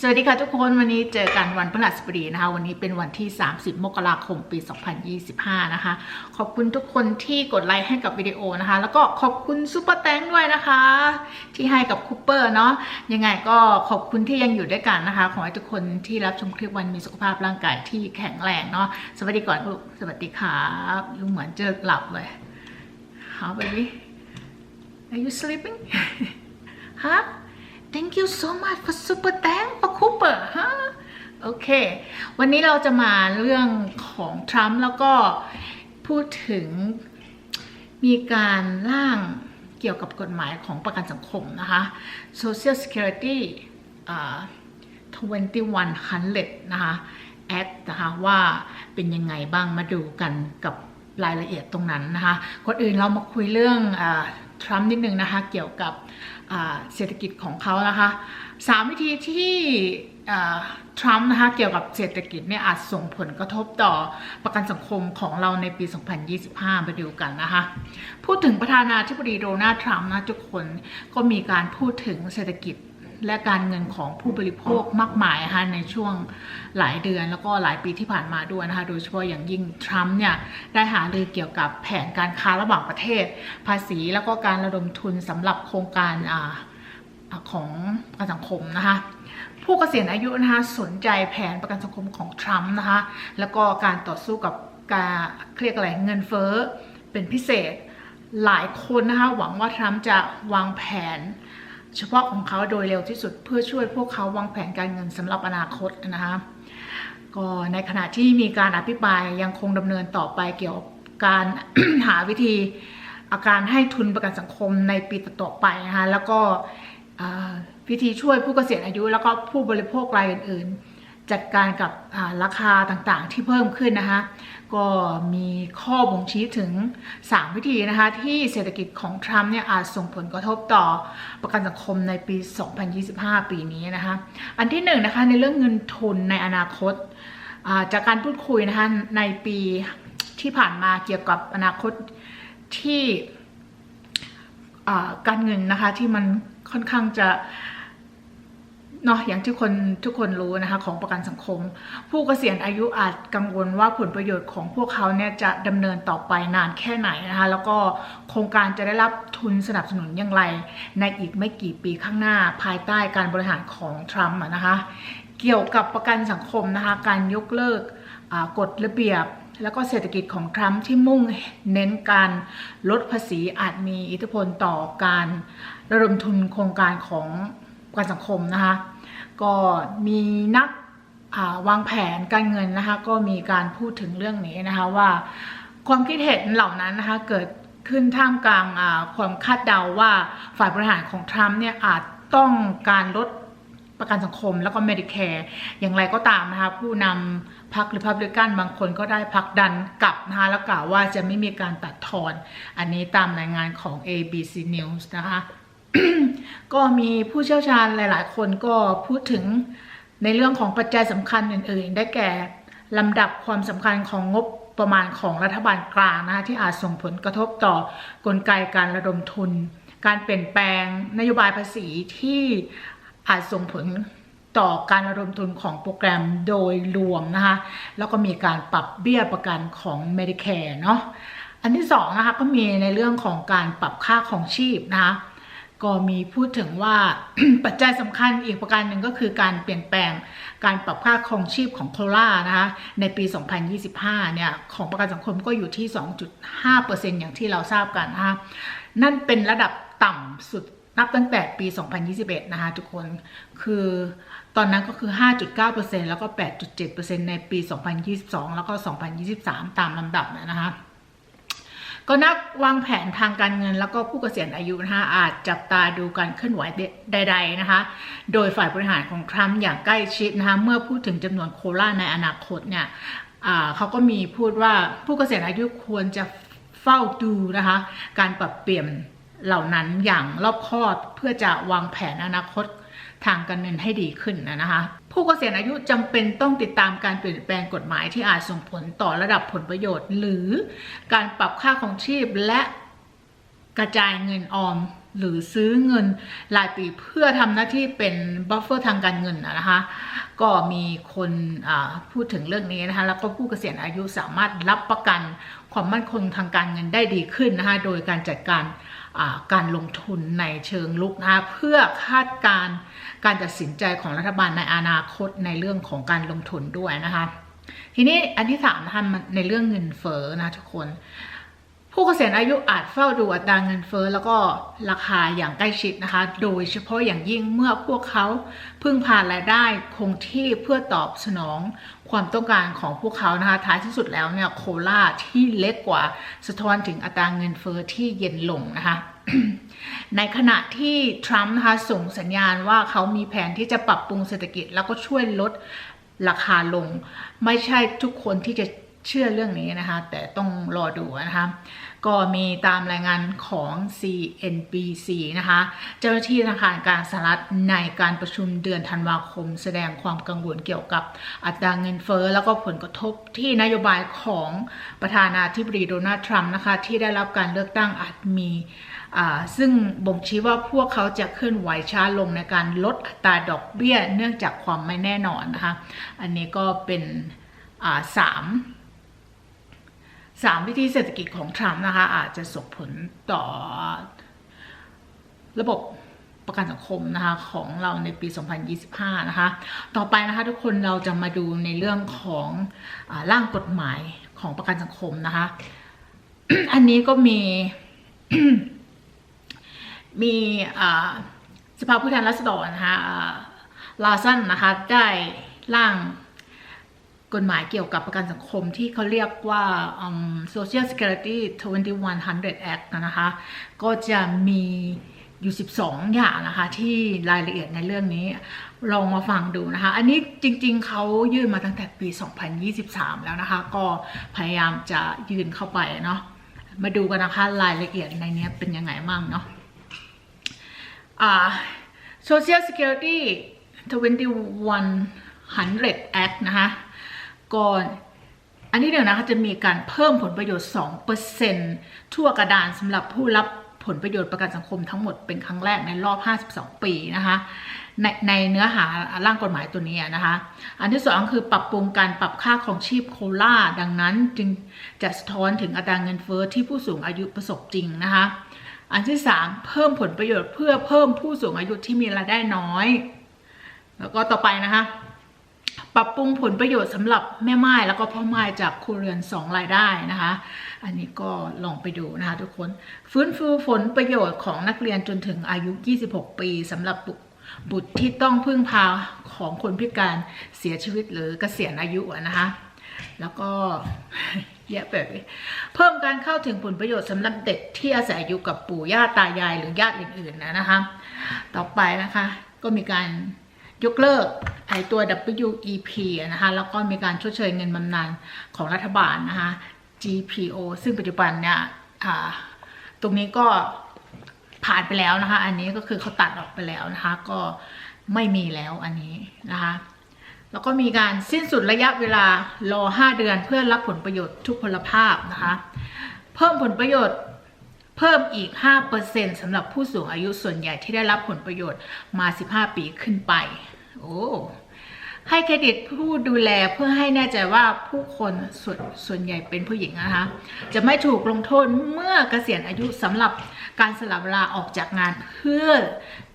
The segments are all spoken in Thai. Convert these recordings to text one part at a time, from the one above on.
สวัสดีค่ะทุกคนวันนี้เจอกันวันพฤหัสบดีนะคะ วันนี้เป็นวันที่ 30 มกราคมปี 2025 นะคะ ขอบคุณทุกคนที่กดไลค์ให้กับวิดีโอนะคะ แล้วก็ขอบคุณซูเปอร์แตงด้วยนะคะ ที่ให้กับคูเปอร์เนาะยังไงก็ขอบคุณที่ยังอยู่ด้วยกันนะคะ ขอให้ทุกคนที่รับชมคลิปวันมีสุขภาพร่างกายที่แข็งแรงเนาะสวัสดีก่อนลูกสวัสดีครับยูเหมือนจะหลับเลย How baby Are you sleeping ฮะ Thank you so much for super thank for Cooper ฮะโอเค วันนี้เราจะมาเรื่องของทรัมป์แล้วก็พูดถึงมีการร่างเกี่ยวกับกฎหมายของประกันสังคมนะคะ Social Security อ่า2100นะคะ Act นะคะว่าเป็นยังไงบ้างมาดูกันกับ รายละเอียดตรงนั้นนะคะก่อนอื่นเรามาคุยเรื่องอทรัมป์นิดนึงนะคะเกี่ยวกับเศรษฐกิจของเขานะคะสามวิธีที่ทรัมป์นะคะเกี่ยวกับเศรษฐกิจเนี่ยอาจส่งผลกระทบต่อประกันสังคมของเราในปี 2025 ไปดูกันนะคะพูดถึงประธานาธิบดีโดนัลด์ทรัมป์นะทุกคนก็มีการพูดถึงเศรษฐกิจ และการเงินของผู้บริโภคมากมายนะคะในช่วงหลายเดือนแล้วก็หลายปีที่ผ่านมาด้วยนะคะโดยเฉพาะอย่างยิ่งทรัมป์เนี่ยได้หารือเกี่ยวกับแผนการค้าระหว่างประเทศ ภาษีแล้วก็การระดมทุนสำหรับโครงการอ่าของประกันสังคมนะคะผู้เกษียณอายุนะคะสนใจแผนประกันสังคมของทรัมป์นะคะแล้วก็การต่อสู้กับการเรียกอะไรเงินเฟ้อเป็นพิเศษหลายคนนะคะหวังว่าทรัมป์จะวางแผน เฉพาะของเขาโดยเร็วที่สุดเพื่อช่วยพวกเขาวางแผนการเงินสำหรับอนาคตนะคะก็ในขณะที่มีการอภิปรายยังคงดำเนินต่อไปเกี่ยวกับการหาวิธีอาการให้ทุนประกันสังคมในปีต่อๆไปนะคะแล้วก็วิธีช่วยผู้เกษียณอายุ แล้วก็ผู้บริโภครายอื่นๆ จัดการกับราคาต่างๆ ที่เพิ่มขึ้นนะคะ ก็มีข้อบ่งชี้ถึง 3 วิธีนะคะที่เศรษฐกิจของทรัมป์เนี่ยอาจส่งผลกระทบต่อประกันสังคมในปี 2025 ปีนี้นะคะ อันที่1นงนะคะในเรื่องเงินทุนในอนาคตาจากการพูดคุยนะคะในปีที่ผ่านมาเกี่ยวกับอนาคตที่การเงินนะคะที่มันค่อนข้างจะ เนาะอย่างที่คนทุกคนรู้นะคะของประกันสังคม ผู้เกษียณอายุอาจกังวลว่าผลประโยชน์ของพวกเขาเนี่ยจะดำเนินต่อไปนานแค่ไหนนะคะแล้วก็โครงการจะได้รับทุนสนับสนุนอย่างไร ในอีกไม่กี่ปีข้างหน้าภายใต้การบริหารของทรัมป์นะคะเกี่ยวกับประกันสังคมนะคะการยกเลิกกฎระเบียบแล้วก็เศรษฐกิจของทรัมป์ที่มุ่งเน้นการลดภาษีอาจมีอิทธิพลต่อการระดมทุนโครงการของประกันสังคมนะคะ ก็มีนักาวางแผนการเงินนะคะก็มีการพูดถึงเรื่องนี้นะคะว่า ความคิดเห็นเหล่านั้นนะคะเกิดขึ้นท่ามกลางาความคาดเดาว่าฝ่ายบริหารของทรัมป์เนี่ยอาจต้องการลดประกันสังคมแล้วก็ Medicare อย่างไรก็ตามนะคะผู้นำพรรค Republican บางคนก็ได้ผลักดันกลับนะคะแล้วกล่าวว่าจะไม่มีการตัดทอน อันนี้ตามรายงานของ ABC News นะคะ ก็มีผู้เชี่ยวชาญหลาย ๆ คนก็พูดถึงในเรื่องของปัจจัยสำคัญอื่น ๆ ได้แก่ลำดับความสำคัญของงบประมาณของรัฐบาลกลางนะคะที่อาจส่งผลกระทบต่อกลไกการระดมทุน การเปลี่ยนแปลงนโยบายภาษีที่อาจส่งผลต่อการระดมทุนของโปรแกรมโดยรวมนะคะแล้วก็มีการปรับเบี้ยประกันของ Medicare เนาะอันที่สองนะคะก็มีในเรื่องของการปรับค่าของชีพนะคะ ก็มีพูดถึงว่าปัจจัยสำคัญอีกประการหนึ่งก็คือการเปลี่ยนแปลงการปรับค่าครองชีพของโครานะคะในปี 2025 เนี่ย ของประกันสังคมก็อยู่ที่ 2.5%อย่างที่เราทราบกันนะคะนั่นเป็นระดับต่ำสุดนับตั้งแต่ปี 2021 นะคะทุกคน คือตอนนั้นก็คือ 5.9%แล้วก็ 8.7%ในปี 2022 แล้วก็ 2023 ตามลำดับนะคะ ก็นักวางแผนทางการเงิน แล้วก็ผู้เกษียณอายุนะคะอาจจับตาดูการเคลื่อนไหวใด ๆนะคะ โดยฝ่ายบริหารของทรัมป์อย่างใกล้ชิดนะคะเมื่อพูดถึงจำนวนโคราในอนาคตเนี่ยเขาก็มีพูดว่าผู้เกษียณอายุควรจะเฝ้าดูนะคะการปรับเปลี่ยนเหล่านั้นอย่างรอบคอบเพื่อจะวางแผนอนาคตทางการเงินให้ดีขึ้นนะคะ ผู้เกษียณอายุจำเป็นต้องติดตามการเปลี่ยนแปลงกฎหมายที่อาจส่งผลต่อระดับผลประโยชน์ หรือการปรับค่าของชีพและกระจายเงินออม หรือซื้อเงินรายปีเพื่อทำหน้าที่เป็นบัฟเฟอร์ทางการเงินนะคะก็มีคนพูดถึงเรื่องนี้นะคะแล้วก็ผู้เกษียณอายุสามารถรับประกันความมั่นคงทางการเงินได้ดีขึ้นนะคะโดยการจัดการ การลงทุนในเชิงลุกนะเพื่อคาดการการตัดสินใจของรัฐบาลในอนาคตในเรื่องของการลงทุนด้วยนะคะทีนี้อันที่สามนะคะมันในเรื่องเงินเฟ้อนะทุกคน ผู้เกษียณอายุอาจเฝ้าดูอัตราเงินเฟ้อแล้วก็ราคาอย่างใกล้ชิดนะคะ โดยเฉพาะอย่างยิ่งเมื่อพวกเขาพึ่งพารายได้คงที่เพื่อตอบสนอง ความต้องการของพวกเขานะคะท้ายที่สุดแล้วเนี่ยโคลาที่เล็กกว่าสะท้อนถึงอัตราเงินเฟ้อที่เย็นลงนะคะในขณะที่ทรัมป์นะคะส่งสัญญาณว่าเขามีแผนที่จะปรับปรุงเศรษฐกิจ แล้วก็ช่วยลดราคาลง ไม่ใช่ทุกคนที่จะเชื่อเรื่องนี้นะคะ แต่ต้องรอดูนะคะ ก็มีตามรายงานของ CNBC นะคะ เจ้าหน้าที่ธนาคารกลางสหรัฐในการประชุมเดือนธันวาคม แสดงความกังวลเกี่ยวกับอัตราเงินเฟ้อแล้วก็ผลกระทบที่นโยบายของประธานาธิบดีโดนัลด์ทรัมป์นะคะ ที่ได้รับการเลือกตั้งอาจมีอ่าซึ่งบ่งชี้ว่าพวกเขาจะเคลื่อนไหวช้าลงในการลดอัตราดอกเบี้ย เนื่องจากความไม่แน่นอนนะคะ อันนี้ก็เป็นอ่าสาม สามวิธีเศรษฐกิจของทรัมป์นะคะอาจจะส่งผลต่อระบบประกันสังคมนะคะของเราในปี 2025 นะคะ ต่อไปนะคะทุกคนเราจะมาดูในเรื่องของอร่างกฎหมายของประกันสังคมนะคะ อันนี้ก็มี มีอ่าสภาผู้แทนราษฎรนะคะลาสันนะคะได้ร่าง กฎหมายเกี่ยวกับประกันสังคมที่เขาเรียกว่า Social Security 2100 Act นะคะ ก็จะมีอยู่ 12 อย่างนะคะ ที่รายละเอียดในเรื่องนี้ ลองมาฟังดูนะคะ อันนี้จริงๆ เขายื่นมาตั้งแต่ปี 2023 แล้วนะคะ ก็พยายามจะยื่นเข้าไปเนาะ มาดูกันนะคะรายละเอียดในนี้เป็นยังไงมั่งเนาะ Social Security 2100 Act นะคะ ก่อน อันที่หนึ่งนะคะจะมีการเพิ่มผลประโยชน์ 2%ทั่วกระดานสำหรับผู้รับผลประโยชน์ประกันสังคมทั้งหมดเป็นครั้งแรกในรอบ 52 ปีนะคะในในเนื้อหาร่างกฎหมายตัวนี้นะคะ อันที่สองคือปรับปรุงการปรับค่าของชีพโคล่าดังนั้นจึงจะสะท้อนถึงอัตราเงินเฟ้อที่ผู้สูงอายุประสบจริงนะคะ อันที่สามเพิ่มผลประโยชน์เพื่อเพิ่มผู้สูงอายุที่มีรายได้น้อย แล้วก็ต่อไปนะคะ ปรับปรุงผลประโยชน์สำหรับแม่ไม้แล้วก็พ่อไม้จากครัวเรือนสองรายได้นะคะ อันนี้ก็ลองไปดูนะคะทุกคน ฟื้นฟูผลประโยชน์ของนักเรียนจนถึงอายุ 26 ปีสำหรับบุตรที่ต้องพึ่งพาของคนพิการเสียชีวิตหรือเกษียณอายุนะคะแล้วก็เยอะแบบเพิ่มการเข้าถึงผลประโยชน์สำหรับเด็กที่อาศัยอยู่กับปู่ย่าตายายหรือญาติอื่นๆนะนะคะ ต่อไปนะคะก็มีการ ยกเลิกไอตัว WEP นะคะ แล้วก็มีการชดเชยเงินบำนาญของรัฐบาลนะคะ GPO ซึ่งปัจจุบันเนี่ยตรงนี้ก็ผ่านไปแล้วนะคะ อันนี้ก็คือเขาตัดออกไปแล้วนะคะ ก็ไม่มีแล้วอันนี้นะคะ แล้วก็มีการสิ้นสุดระยะเวลารอ 5 เดือนเพื่อรับผลประโยชน์ทุกพลภาพนะคะ เพิ่มผลประโยชน์เพิ่มอีก 5%สำหรับผู้สูงอายุส่วนใหญ่ที่ได้รับผลประโยชน์มา 15 ปีขึ้นไป โอ้ให้เครดิตผู้ดูแลเพื่อให้แน่ใจว่าผู้คนส่วนส่วนใหญ่เป็นผู้หญิงนะคะ จะไม่ถูกลงโทษเมื่อเกษียณอายุสำหรับการสลับเวลาออกจากงานเพื่อ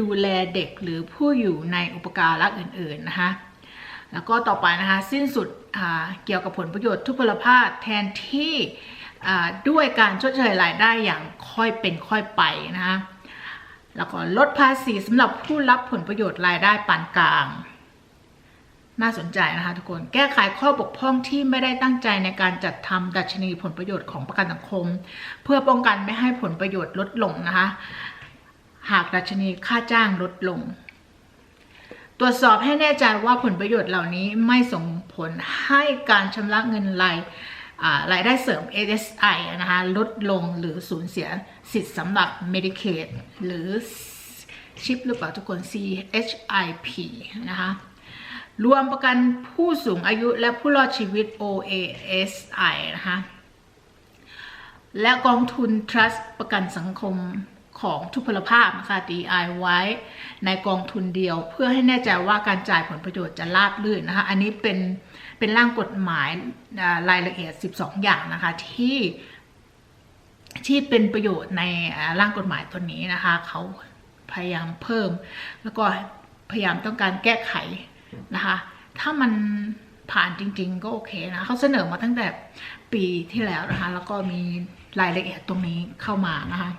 ดูแลเด็กหรือผู้อยู่ในอุปการะอื่นๆนะคะ แล้วก็ต่อไปนะคะ สิ้นสุดเกี่ยวกับผลประโยชน์ทุพพลภาพแทนที่ด้วยการชดเชยรายได้อย่างค่อยเป็นค่อยไปนะคะ แล้วก็ลดภาษีสำหรับผู้รับผลประโยชน์รายได้ปานกลาง น่าสนใจนะคะทุกคน แก้ไขข้อบกพร่องที่ไม่ได้ตั้งใจในการจัดทำดัชนีผลประโยชน์ของประกันสังคม เพื่อป้องกันไม่ให้ผลประโยชน์ลดลงนะคะ หากดัชนีค่าจ้างลดลง ตรวจสอบให้แน่ใจว่าผลประโยชน์เหล่านี้ไม่ส่งผลให้การชำระเงินราย รายได้เสริม SSI นะคะลดลงหรือสูญเสียสิทธิ์สำหรับ Medicaid หรือชิปหรือเปล่าทุกคน CHIP นะคะรวมประกันผู้สูงอายุและผู้รอดชีวิต OASI นะคะและกองทุน Trust ประกันสังคม ของทุพพลภาพนะคะ DI ไว้ในกองทุนเดียว เพื่อให้แน่ใจว่าการจ่ายผลประโยชน์จะราบรื่นนะคะ อันนี้เป็นเป็นร่างกฎหมายรายละเอียด 12 อย่างนะคะที่ที่เป็นประโยชน์ในร่างกฎหมายตัวนี้นะคะเขาพยายามเพิ่ม แล้วก็พยายามต้องการแก้ไขนะคะ ถ้ามันผ่านจริง ๆ ก็โอเคนะเขาเสนอมาตั้งแต่ปีที่แล้วนะคะ แล้วก็มีรายละเอียดตรงนี้เข้ามานะคะ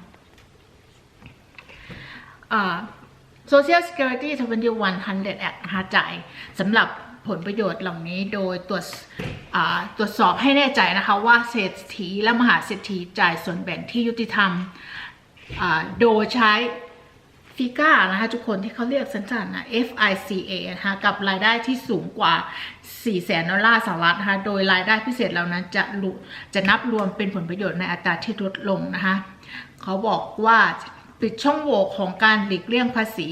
Social Security 2100 Act นะคะจ่ายสำหรับผลประโยชน์เหล่านี้โดยตรวจตรวจสอบให้แน่ใจนะคะว่าเศรษฐีและมหาเศรษฐีจ่ายส่วนแบ่งที่ยุติธรรม โดยใช้ฟิก้านะคะทุกคนที่เขาเรียกสั้นๆนะ FICA นะคะกับรายได้ที่สูงกว่า 4 แสนดอลลาร์สหรัฐนะคะโดยรายได้พิเศษเหล่านั้นจะจะนับรวมเป็นผลประโยชน์ในอัตราที่ลดลงนะคะเขาบอกว่า ปิดช่องโหว่ของการหลีกเลี่ยงภาษี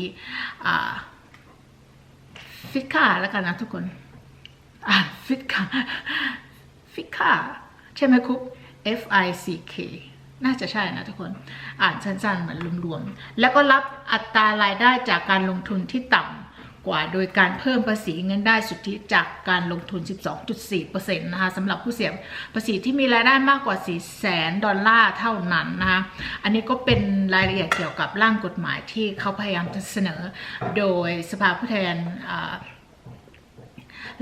ฟิก้าแล้วกันนะทุกคนอ่าฟิก้าฟิก้าใช่ไหมคุป F I C K น่าจะใช่นะทุกคน อ่านสั้นๆเหมือนรวมๆ แล้วก็รับอัตรารายได้จากการลงทุนที่ต่ำ กว่าโดยการเพิ่มภาษีเงินได้สุทธิจากการลงทุน 12.4%นะคะสำหรับผู้เสียภาษีที่มีรายได้มากกว่า 4 แสนดอลลาร์เท่านั้นนะคะอันนี้ก็เป็นรายละเอียดเกี่ยวกับร่างกฎหมายที่เขาพยายามจะเสนอ โดยสภาผู้แทนอ่า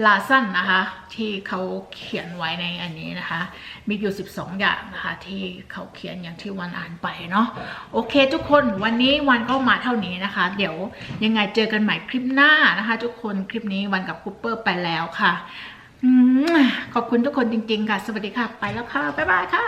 ลาสั้นนะคะ ที่เขาเขียนไว้ในอันนี้นะคะ มีอยู่ 12 อย่างนะคะ ที่เขาเขียนอย่างที่วันอ่านไปเนาะโอเคทุกคนวันนี้วันก็มาเท่านี้นะคะ เดี๋ยวยังไงเจอกันใหม่คลิปหน้านะคะ ทุกคนคลิปนี้วันกับคูเปอร์ไปแล้วค่ะขอบคุณทุกคนจริง ๆ ค่ะ สวัสดีค่ะ ไปแล้วค่ะ บ๊ายบายค่ะ